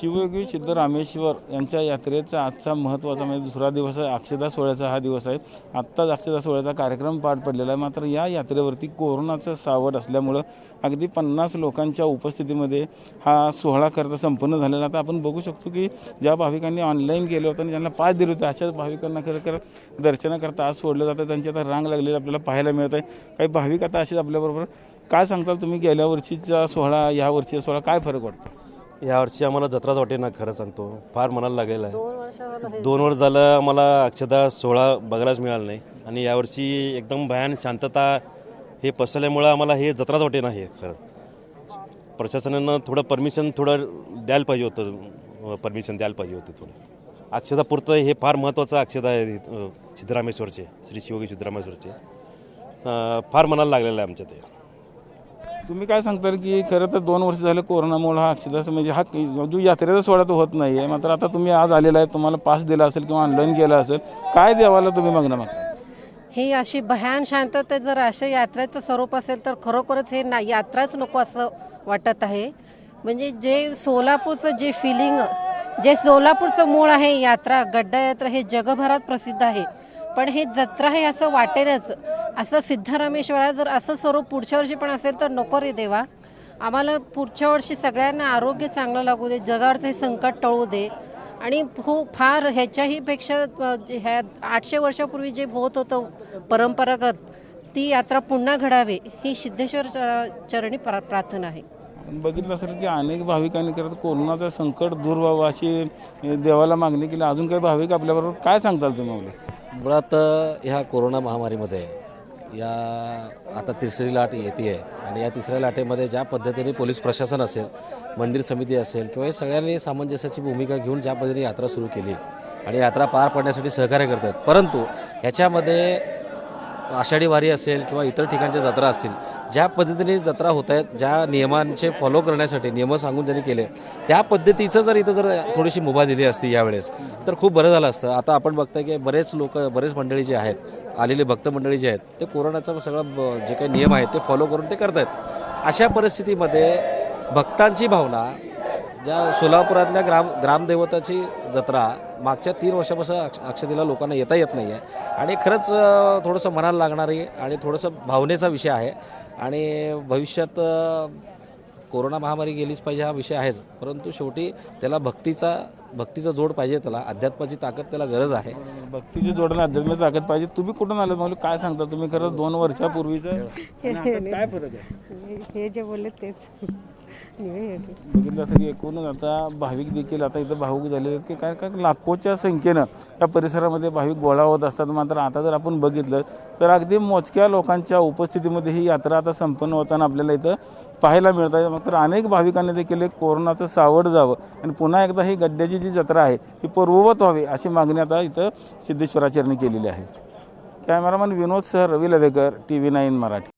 शिवयोगी सिद्धरामेश्वर यांच्या यात्रेचा आजचा महत्त्वाचा म्हणजे दुसरा दिवस आहे अक्षदा सोहळ्याचा हा दिवस आहे. आत्ताच अक्षदा सोहळ्याचा कार्यक्रम पार पडलेला आहे. मात्र या यात्रेवरती कोरोनाचं सावट असल्यामुळं अगदी पन्नास लोकांच्या उपस्थितीमध्ये हा सोहळा करता संपन्न झालेला आता आपण बघू शकतो की ज्या भाविकांनी ऑनलाईन केलं होतं आणि ज्यांना पास दिले होते अशाच भाविकांना खरं खरं दर्शनाकरता आज सोडलं जातं. त्यांची आता रांग लागलेली आपल्याला पाहायला मिळत आहे. काही भाविक आता असेच आपल्याबरोबर. काय सांगताल तुम्ही? गेल्या वर्षीचा सोहळा ह्या वर्षीचा सोहळा काय फरक वाटतो? यावर्षी आम्हाला जत्राच वाटे ना खरं सांगतो. फार मनाला लागलेलं आहे. दोन वर्ष झालं आम्हाला अक्षदा सोहळा बघायलाच मिळाला नाही. आणि यावर्षी एकदम भयान शांतता हे पसरल्यामुळं आम्हाला हे जत्राच वाटे नाही खरं. प्रशासनानं थोडं परमिशन थोडं द्यायला पाहिजे होतं. परमिशन द्यायला पाहिजे होतं थोडं. अक्षदापुरतं हे फार महत्त्वाचं अक्षदा आहे सिद्धरामेश्वरचे श्री शिवगी सिद्धरामेश्वरचे. फार मनाला लागलेलं आहे आमच्या ते. तुम्ही काय सांगताल की खरं तर दोन वर्ष झालं कोरोनामुळे हा अक्षदास म्हणजे हा जो यात्रेचा सोहळा तो होत नाही आहे मात्र आता तुम्ही आज आलेला आहे तुम्हाला पास दिला असेल किंवा ऑनलाईन गेला असेल काय देवाला तुम्ही मागणं मागता ही अशी भयान शांतता जर अशा यात्रेचं स्वरूप असेल तर खरोखरच हे ना यात्राच नको असं वाटत आहे. म्हणजे जे सोलापूरचं जे फिलिंग जे सोलापूरचं मूळ आहे यात्रा गड्डा यात्रा हे जगभरात प्रसिद्ध आहे. पण हे जत्रा हे असं वाटेलच. असं सिद्धरामेश्वरा जर असं स्वरूप पुढच्या वर्षी पण असेल तर नको रे देवा. आम्हाला पुढच्या वर्षी सगळ्यांना आरोग्य चांगलं लागू दे जगावरचं हे संकट टळू दे. आणि हो फार ह्याच्याही पेक्षा ह्या आठशे वर्षापूर्वी जे होत होतं परंपरागत ती यात्रा पुन्हा घडावी ही सिद्धेश्वर चरणी प्रा- प्रार्थना आहे. बघितलं असेल की अनेक भाविकांनी करत कोरोनाचं संकट दूर व्हावं अशी देवाला मागणी केली. अजून काही भाविक आपल्याबरोबर काय सांगताल तुम्ही मुळात ह्या कोरोना महामारीमध्ये या आता तिसरी लाट येते आहे आणि या तिसऱ्या लाटेमध्ये ज्या पद्धतीने पोलीस प्रशासन असेल मंदिर समिती असेल किंवा हे सगळ्यांनी सामंजस्याची भूमिका घेऊन ज्या पद्धतीने यात्रा सुरू केली आणि यात्रा पार पाडण्यासाठी सहकार्य करतात. परंतु ह्याच्यामध्ये आषाढी वारी असेल किंवा इतर ठिकाणच्या जत्रा असतील ज्या पद्धतीने जत्रा होत आहेत ज्या नियमांचे फॉलो करण्यासाठी नियम सांगून ज्यांनी केले त्या पद्धतीचं जर इथं जर थोडीशी मुभा दिली असती यावेळेस तर खूप बरं झालं असतं. आता आपण बघताय की बरेच लोक बरेच मंडळी जे आहेत आलेले भक्त मंडळी जे आहेत ते कोरोनाचा सगळं ब- जे काही नियम आहेत ते फॉलो करून ते करत आहेत अशा परिस्थितीमध्ये भक्तांची भावना ज्या सोलापुरातल्या ग्राम ग्रामदेवताची जत्रा मागच्या तीन वर्षापासून अक्ष अक्षतेला लोकांना येता येत नाही आहे आणि खरंच थोडंसं मनाला लागणारी आणि थोडंसं भावनेचा विषय आहे. आणि भविष्यात कोरोना महामारी गेलीच पाहिजे हा विषय आहेच. परंतु शेवटी त्याला भक्तीचा भक्तीचा जोड पाहिजे त्याला अध्यात्माची ताकद त्याला गरज आहे. भक्तीची जोडणं अध्यात्मिक ताकद पाहिजे. तुम्ही कुठून आलात मला काय सांगता तुम्ही खरं? दोन वर्षापूर्वीचं? काय फरक आहे? हे जे बोलले तेच. बघितलं की एकूणच आता भाविक देखील आता इथं भावुक झालेले आहेत की काय काय लाखोच्या संख्येनं या परिसरामध्ये भाविक गोळा होत असतात. मात्र आता जर आपण बघितलं तर अगदी मोजक्या लोकांच्या उपस्थितीमध्ये ही यात्रा आता संपन्न होताना आपल्याला इथं पाहायला मिळत आहे. मात्र अनेक भाविकांनी देखील एक कोरोनाचं सावड जावं आणि पुन्हा एकदा ही गड्ड्याची जी जत्रा आहे ही पूर्ववत व्हावी अशी मागणी आता इथं सिद्धेश्वराचरणी केलेली आहे. Cameraman Vinod sir Ravi Lavekar T V nine Marathi.